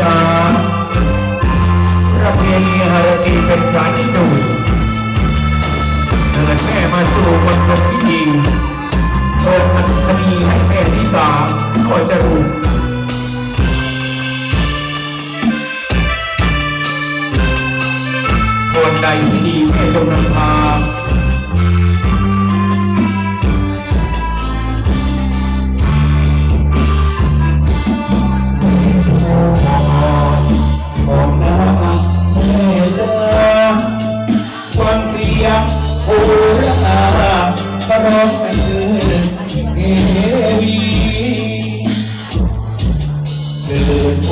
จ้าระเบียงฮารตีเป็นการดูเกินแม่มาสู่บนตกที่ดีโปิดอันคดีให้แม่ที่สามคอยจะรู้คนใดที่ดีแม่จงนำพา ตื่นผ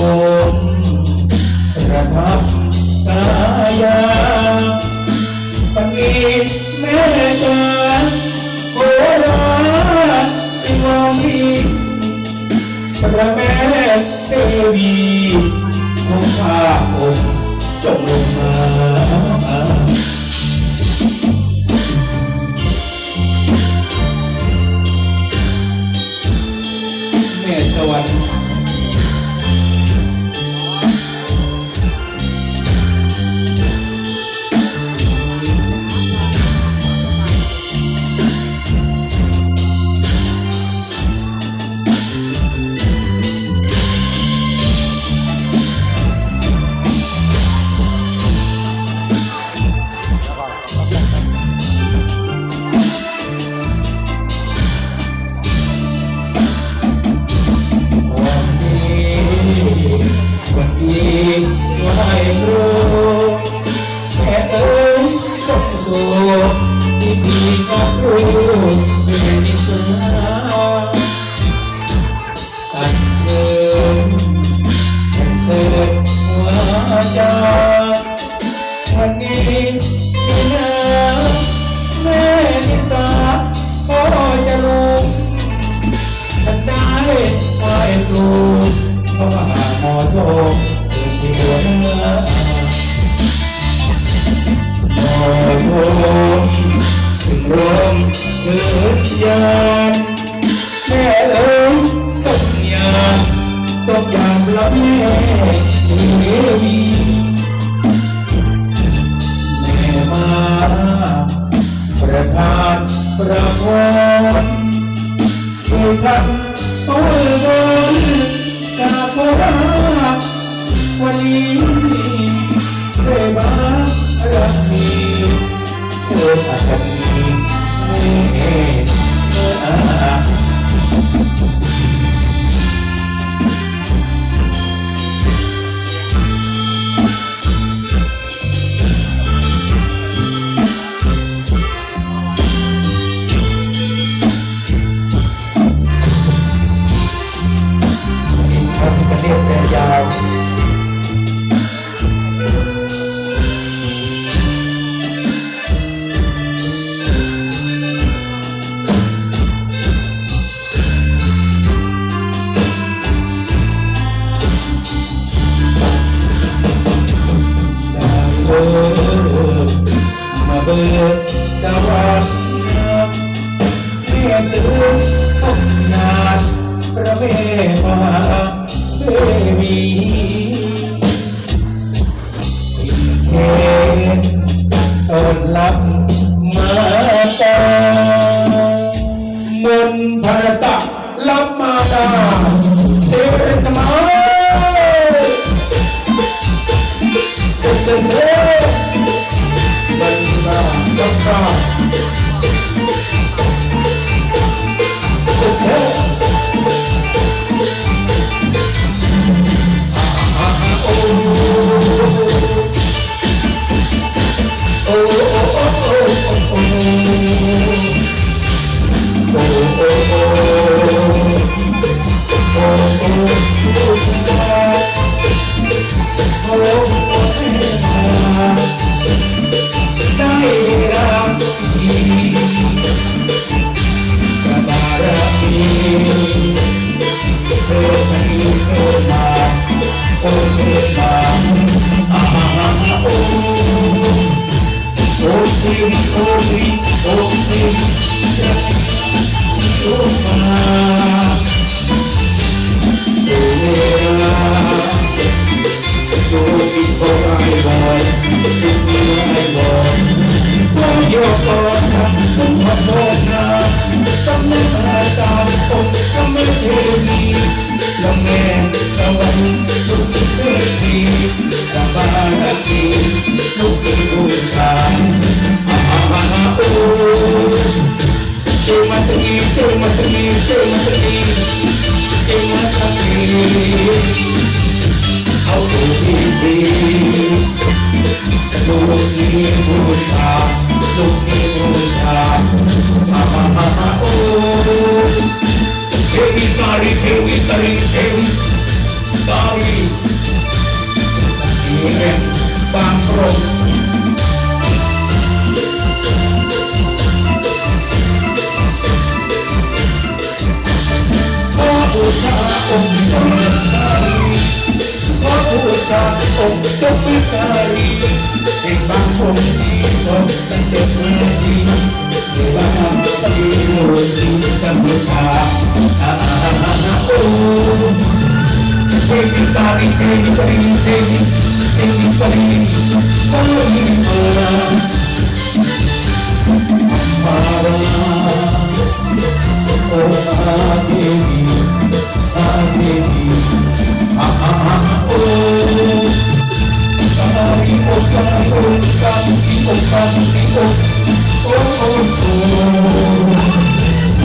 มระพับายปณีแม่กันโคราชิามีพระแม่เทวีของาองจงลงมาสวรรค์ lembro ประทานประพรคือทักตัวบนกาบรัวันนี้ได้มารักนี้ เม่มาเบบีเคนอดลับมาตามนพระตา Opa. Bang, bro. sekali Emang kondipo dan semedi Jangan pergi merujuk dan lupa Jadi kali ini beri ini Ini beri Kalau ini malam Malam Oh, ini